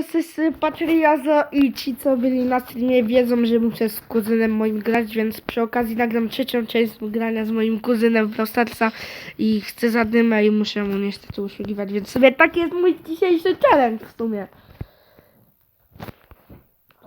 Z tej strony Patriazo i ci, co byli na streamie wiedzą, że muszę z kuzynem moim grać, więc przy okazji nagram trzecią część grania z moim kuzynem w Brawl Starsa i chcę zadymę i muszę mu niestety usługiwać, więc sobie taki jest mój dzisiejszy challenge w sumie.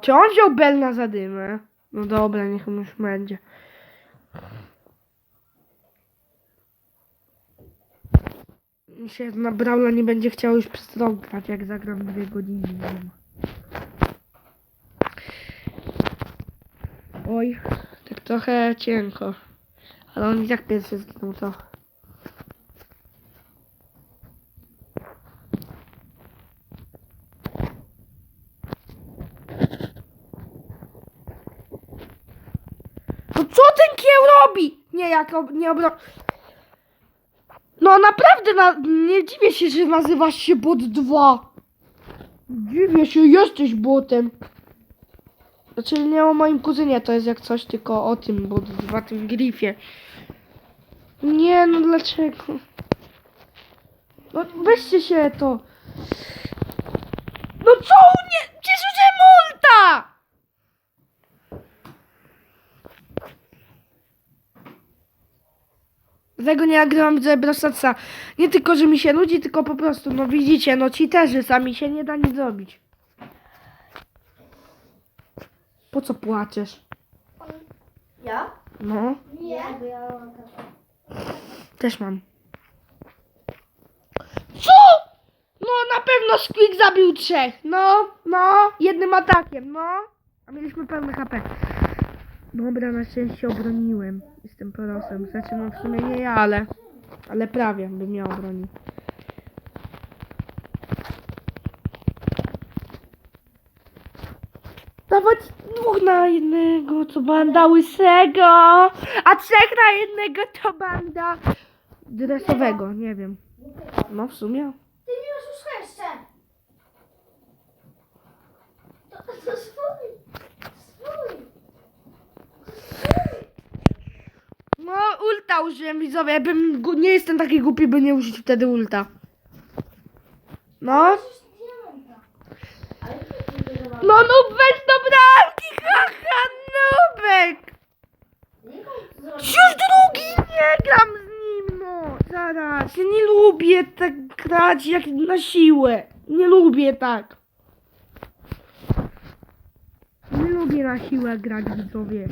Czy on wziął Bell na zadymę? No dobra, niech on już będzie. Mi się na Brawla nie będzie chciał już przez rok grać, jak zagram dwie godziny. Oj, tak trochę cienko. Ale on i tak pierwszy zginął to. No co ten kieł robi? Nie, jak ob, nie obro... No naprawdę, na, nie dziwię się, że nazywasz się bot 2. Dziwię się, jesteś botem. Znaczy nie o moim kuzynie, to jest jak coś, tylko o tym bot 2, tym grifie. Nie, no dlaczego? No weźcie się to. No co nie? Przecież użyłem multa! Dlatego nie nagrywam widzę Brastatsa. Nie tylko, że mi się nudzi, tylko po prostu, no widzicie, no ci też sami się nie da nic zrobić. Po co płaczesz? Ja? No, Nie. Bo ja mam też mam. Co? No na pewno Squeak zabił trzech. No, no, jednym atakiem, no. A mieliśmy pełne HP. Dobra, na szczęście obroniłem. Jestem porosem. Znaczy, no w sumie nie ja, ale... Ale prawie bym miał obronić. Dawać dwóch na jednego to banda łysego, a trzech na jednego to banda dresowego, nie wiem. No w sumie. Ty nie już jeszcze. To, to swój. Swój. No ulta użyłem widzowie, bym gu- nie jestem taki głupi, by nie użyć wtedy ulta. No. No no weź do bramki, haha, nubek! Już drugi nie gram z nim, no. Zaraz, ja nie lubię tak grać jak na siłę. Nie lubię tak. Nie lubię na siłę grać widzowie.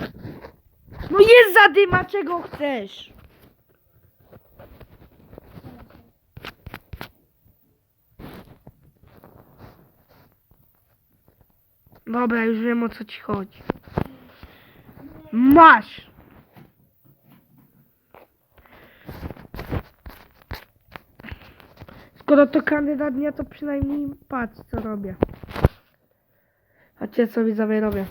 No jest zadyma, czego chcesz? Dobra, już wiem o co ci chodzi. Masz! Skoro to kandydat nie, to przynajmniej patrz co robię. Cię co widzowie robię.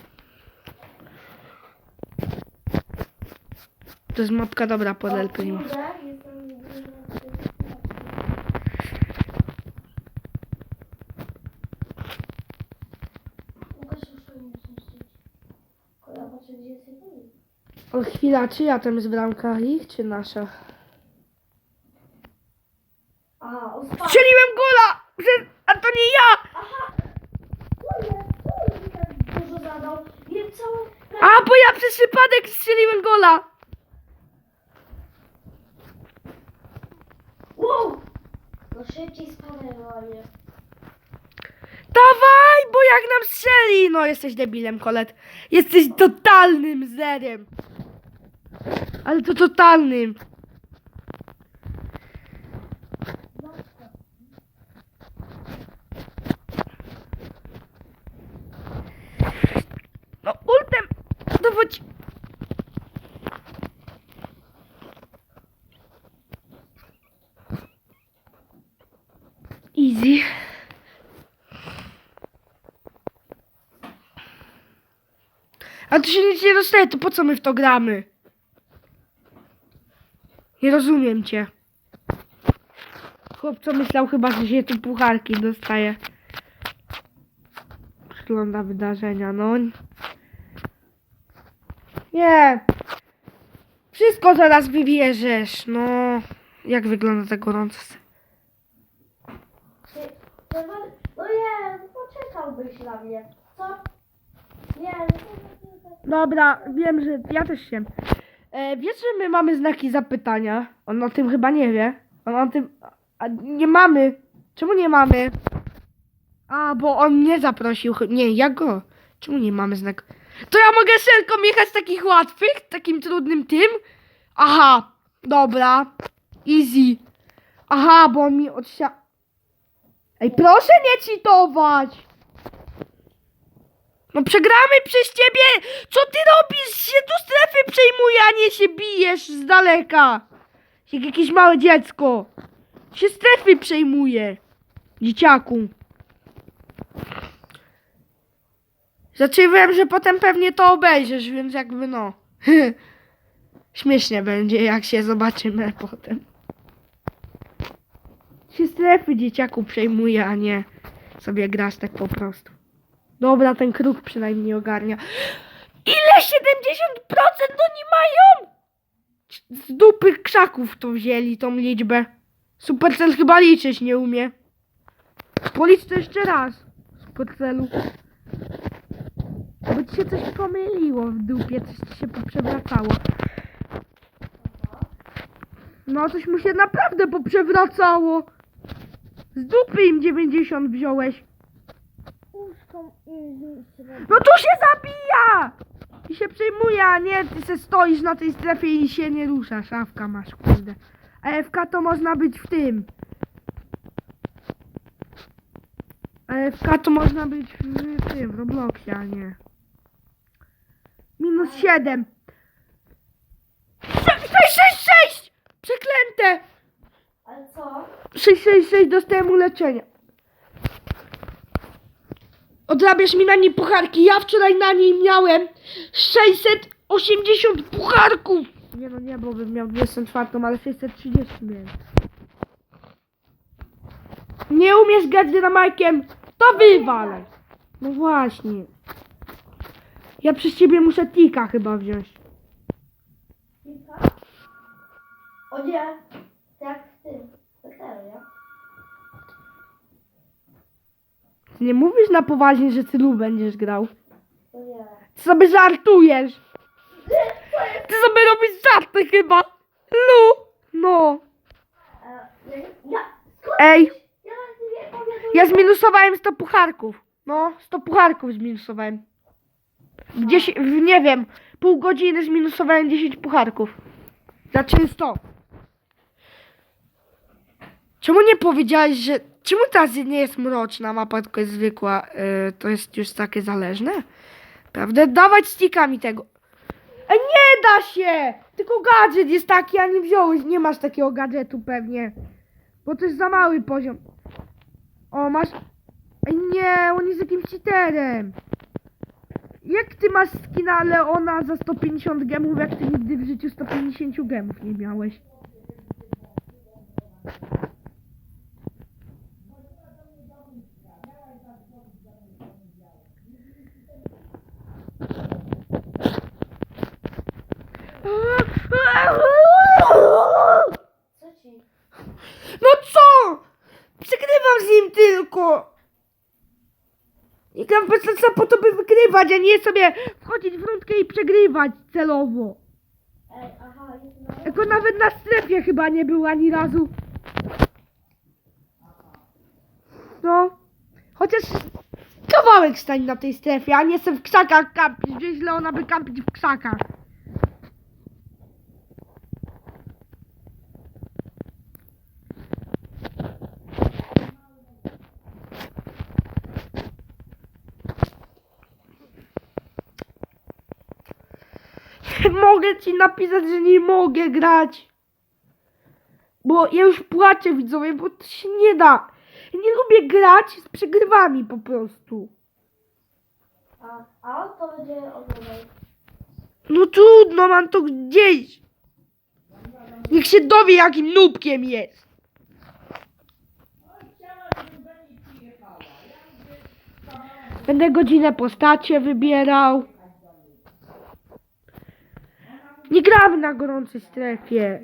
To jest mapka dobra pod El Primo. Kurde, jestem- Łukasz, już to nie zniszczyć. Kola, patrzę, gdzie jest jego link. O chwila, czy ja tam jest bramka ich, czy nasza? Strzeliłem gola! Że... A to nie ja! Tak. A, bo ja przez przypadek strzeliłem gola! Wow! No szybciej spadaj. Dawaj, bo jak nam strzeli! No, jesteś debilem, Kolet. Jesteś totalnym zerem. Ale to totalnym. No, ultem. Dawaj. Easy. A tu się nic nie dostaje, to po co my w to gramy? Nie rozumiem cię. Chłopco myślał chyba, że się tu pucharki dostaje. Przygląda wydarzenia, no. Nie. Wszystko zaraz wybierzesz, no. Jak wygląda ta gorąca? No nie, no poczekaj. dałbyś dla mnie. Co? Nie, nie, nie, nie. Dobra, wiem, że ja też wiem. E, wiesz, że my mamy znaki zapytania? On o tym chyba nie wie. On o tym... A, nie mamy. Czemu nie mamy? A, bo on mnie zaprosił. Nie, ja go. Czemu nie mamy znak? To ja mogę szelką jechać takich łatwych, takim trudnym tym? Aha, dobra. Easy. Aha, bo on mi odsia... Ej, proszę nie cheatować! No przegramy przez ciebie! Co ty robisz? Się tu strefy przejmuje, a nie się bijesz z daleka! Jak jakieś małe dziecko. Się strefy przejmuje. Dzieciaku. Zacząłem, że potem pewnie to obejrzysz, więc jakby no. Śmiesznie będzie, jak się zobaczymy potem. Się strefy dzieciaku przejmuje, a nie sobie grasz tak po prostu. Dobra, ten kruk przynajmniej ogarnia. Ile? 70% oni mają? Z dupy krzaków to wzięli tą liczbę. Supercell chyba liczyć nie umie. Policz to jeszcze raz. Supercellu. Bo ci się coś pomyliło w dupie, coś ci się poprzewracało. No, coś mu się naprawdę poprzewracało. Z dupy im 90 wziąłeś. Puszką i No tu się zabija! I się przejmuje, a nie ty se stoisz na tej strefie i się nie ruszasz. Awka masz, kurde. A FK to można być w tym. A FK to można być w, tym, w Robloxie, a nie. Minus 7. 6, 6, 6, 6! Przeklęte! Ale co? 666 dostałem uleczenia. Odrabiasz mi na niej pucharki. Ja wczoraj na niej miałem 680 pucharków. Nie no nie, bo bym miał 24, ale 630 miałem. Nie umiesz grać dynamajkiem? To wywalaj. No właśnie. Ja przez ciebie muszę tika chyba wziąć. O nie! Tak w tym. Tak teraz, ja? Ty nie mówisz na poważnie, że ty Lu będziesz grał. Nie. Ty sobie żartujesz. Ty sobie robisz żarty chyba. Lu. No. E? Ej, Ja zminusowałem 100 pucharków. No, 100 pucharków zminusowałem. W 10, w nie wiem, pół godziny zminusowałem 10 pucharków. Znaczy 100. Czemu nie powiedziałeś, że... Czemu ta z- nie jest mroczna mapa, tylko jest zwykła? Yy, to jest już takie zależne? Prawda? Dawać stickami tego. E, nie da się! Tylko gadżet jest taki, a nie wziąłeś. Nie masz takiego gadżetu pewnie. Bo to jest za mały poziom. O, masz... Ej, nie, on jest jakimś cheaterem. Jak ty masz skina Leona za 150 gemów, jak ty nigdy w życiu 150 gemów nie miałeś? Co ci? No co? Tylko. Nie gram PSC po to, by wygrywać, a nie sobie wchodzić w rundkę i przegrywać celowo. Ej, aha. Jako nawet na strefie chyba nie był ani razu. No. Chociaż kawałek stań na tej strefie, a nie se w krzakach kampić. Gdzie źle ona by kampić w krzakach. Mogę ci napisać, że nie mogę grać. Bo ja już płaczę widzowie, bo to się nie da. Ja nie lubię grać z przegrywami po prostu. A, a on to będzie oglądał. No trudno, mam to gdzieś. Niech się dowie, jakim nubkiem jest. Będę godzinę postacie wybierał. Nie gramy na gorącej strefie.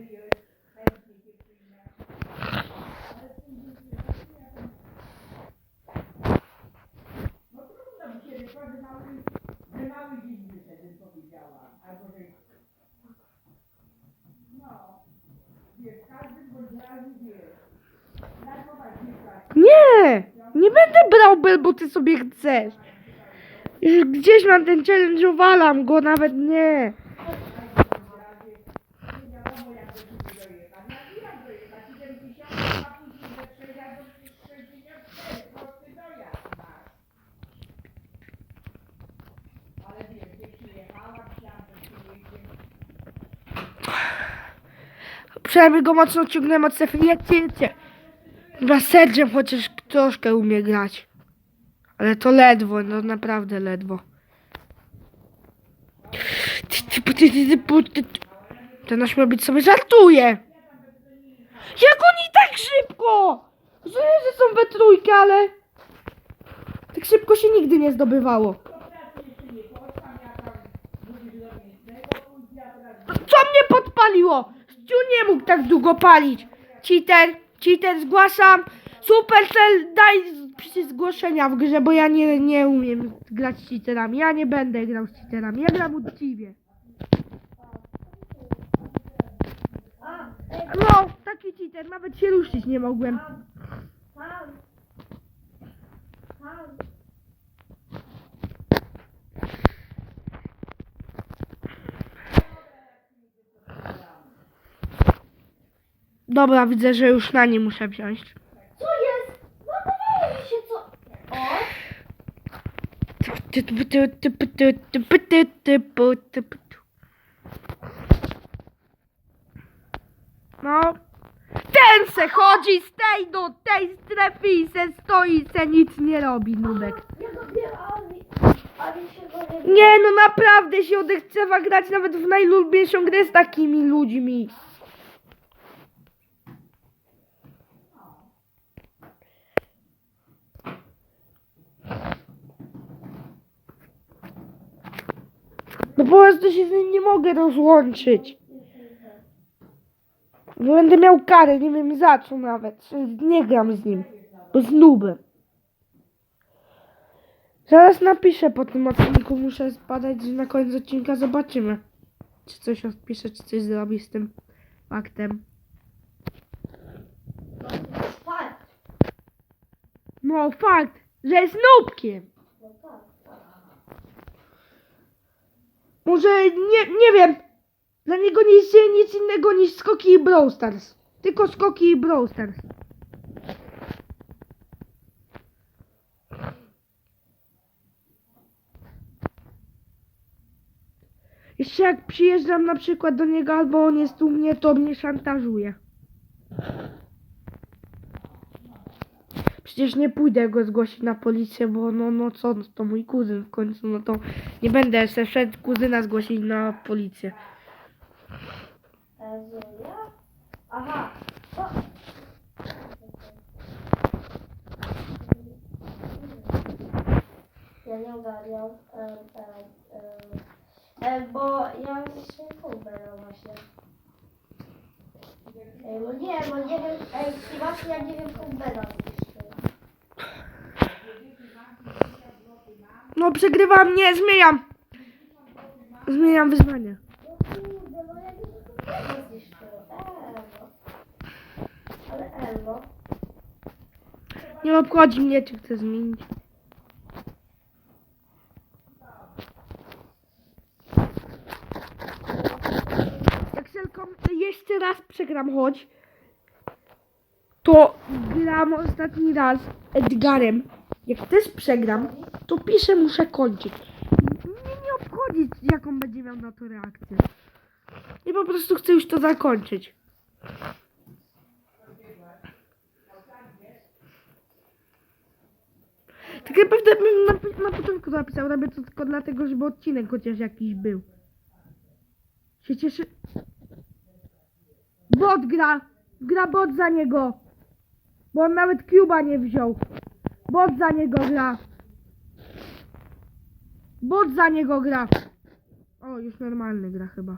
Nie! Nie będę brał bel, bo ty sobie chcesz. Już gdzieś mam ten challenge, uwalam go, nawet nie. Nie wiadomo jak do siebie dojechać. Jak jak dojechać? 70, a później ze przejazdu 64. Prosty dojazd masz. Ale wiesz, gdzie przyjechałaś, tam że przyjedzie. Przynajmniej go mocno ciągnąłem od sefy. Jedźcie, jedźcie. Chyba Sergiem chociaż troszkę umie grać. Ale to ledwo, no naprawdę ledwo. Ten nasz być sobie żartuje. Jak oni tak szybko? Rozumiem, że są we trójkę, ale... Tak szybko się nigdy nie zdobywało. Co mnie podpaliło? Stu nie mógł tak długo palić. Cheater, cheater, zgłaszam. Supercell, daj przecież zgłoszenia w grze, bo ja nie, nie umiem grać z cheaterami. Ja nie będę grał z cheaterami. Ja gram uczciwie. No, taki cheater, nawet się ruszyć nie mogłem. tam. Tam. Dobra, widzę, że już na nie muszę wziąć. Co jest? Zadawało mi się co? O, No. Ten se chodzi z tej do tej strefy i se stoi se nic nie robi, nubek. ja się Nie no naprawdę się odechcewa grać nawet w najlubniejszą grę z takimi ludźmi. No po prostu się z nim nie mogę rozłączyć. Będę miał karę, nie wiem za co nawet. Nie gram z nim. Bo z nubem. Zaraz napiszę po tym odcinku, muszę spadać że na koniec odcinka, zobaczymy. Czy coś odpisze, czy coś zrobi z tym faktem. Fakt. No fakt, że jest nubkiem. Może nie, nie wiem. Dla niego nie istnieje nic innego niż skoki i Brawl Stars. Tylko skoki i Brawl Stars. Jeszcze jak przyjeżdżam na przykład do niego albo on jest u mnie, to mnie szantażuje. Przecież nie pójdę go zgłosić na policję, bo no, no co, no to mój kuzyn w końcu, no to nie będę jeszcze szedł kuzyna zgłosić na policję. Aha. Ja nie ogarniam, em, em, em, bo ja się kubę właśnie. Ej, bo nie, bo nie wiem, ej, właśnie ja nie wiem kubera No przegrywam, nie, zmieniam. Zmieniam wyzwanie. Nie obchodzi mnie, czy chcę zmienić. Jak tylko jeszcze raz przegram, chodź, to gram ostatni raz Edgarem. Jak też przegram, to piszę, muszę kończyć. Mnie nie obchodzi, jaką będzie miał na to reakcję. I po prostu chcę już to zakończyć. Tak naprawdę bym na, na początku napisał, robię to tylko dlatego, żeby odcinek chociaż jakiś był. Się cieszę. Bot gra. Gra bot za niego. Bo on nawet Cuba nie wziął. Bot za niego gra. Bot za niego gra. O, już normalny gra chyba.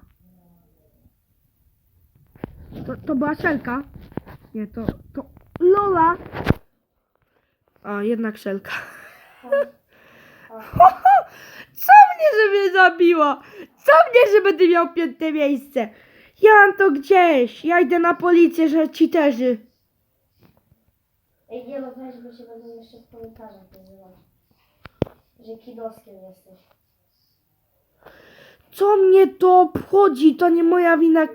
To, to była szelka? Nie, to, to Lola. A, jednak szelka. Co mnie, żeby zabiło? Co mnie, że będę miał piąte miejsce? Ja mam to gdzieś. Ja idę na policję, że cheaterzy. Ej, nie no, weź, bo się będą jeszcze w komentarzach nazywać. Że kidowskiem jesteś. Co mnie to obchodzi? To nie moja wina.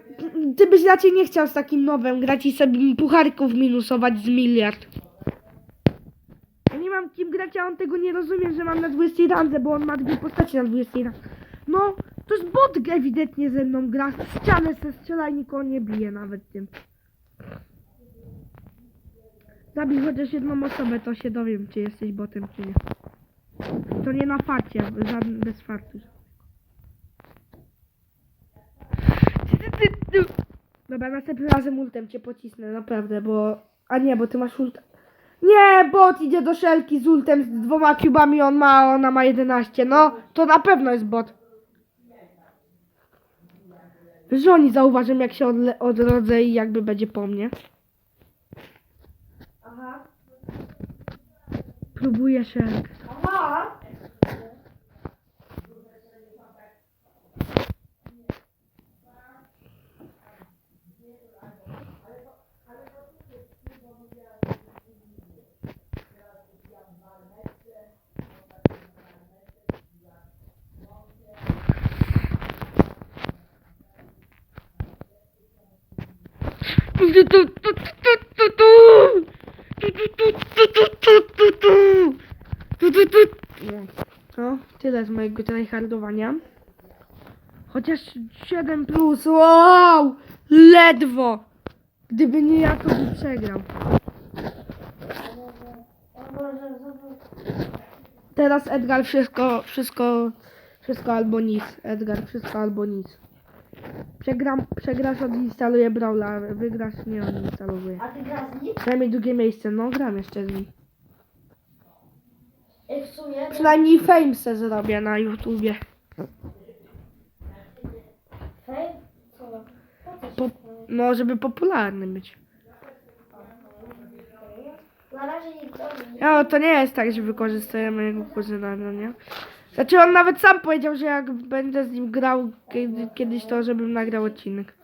Ty byś raczej nie chciał z takim nowym grać i sobie pucharków minusować z miliard. Ja nie mam kim grać, a on tego nie rozumie, że mam na 20 randze, bo on ma dwie postacie na 20 randze. No, to jest bot ewidentnie ze mną gra. Ścianę se strzela i nikogo nie bije nawet tym. Zabij chociaż jedną osobę, to się dowiem, czy jesteś botem, czy nie. To nie na farcie, żaden bez fartu. Dobra, następnym razem ultem cię pocisnę, naprawdę, bo... A nie, bo ty masz ult... Nie, bot idzie do szelki z ultem, z dwoma cubami, on ma, ona ma 11. No, to na pewno jest bot. Że oni zauważą, jak się odrodzę i jakby będzie po mnie. Aha. Próbuję szelkę. Aha! No, tyle z mojego tryhardowania. Chociaż 7 plus, wow! Ledwo! Gdyby nie ja, to by przegrał. Teraz Edgar wszystko, wszystko, wszystko albo nic. Edgar, wszystko albo nic. Przegram, przegrasz, odinstaluję Brawla, wygrasz, nie odinstalowuję. A ty grasz z nim? Przynajmniej drugie miejsce, no gram jeszcze z nim. Ej, w sumie... Przynajmniej fame se zrobię na YouTubie. Co? Po no, żeby popularny być. Na razie nie. No, to nie jest tak, że wykorzystuję mojego kuzyna, no nie? Znaczy on nawet sam powiedział, że jak będę z nim grał kiedy, kiedyś, to żebym nagrał odcinek.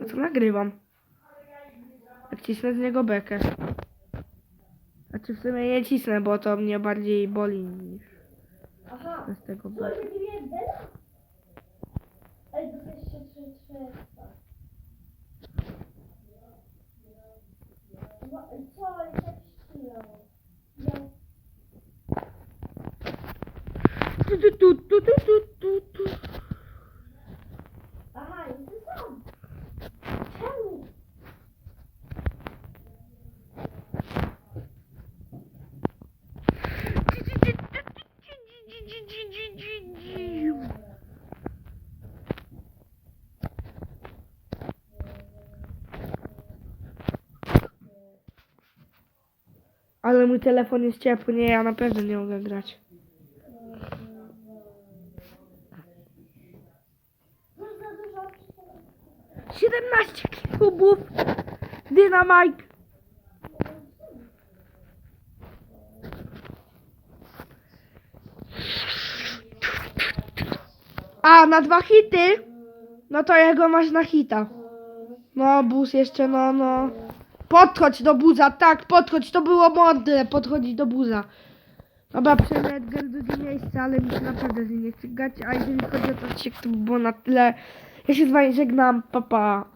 No to nagrywam. Jak cisnę z niego bekę. Znaczy w sumie nie cisnę, bo to mnie bardziej boli niż z tego bekę. nie jest Bela? Ej, to jest się trzy, trzy. No, Co, ale jak ścinał? Ja... Tu, tu, tu, tu, tu, tu, tu, tu. Aha, i ty sam. Czemu? Ale mój telefon jest ciepły, nie, ja na pewno nie mogę grać. No za dużo. 17 kubów dynamite. A, na dwa hity? No to jego masz na hita. No, bus jeszcze, no, no. Podchodź do buza, tak, podchodź, to było mądre, podchodzić do buza. Dobra, przejmę drugie miejsce, ale mi się naprawdę z nie chce a jeżeli chodzi o to, to by było na tyle. Ja się z wami żegnam, papa. Pa.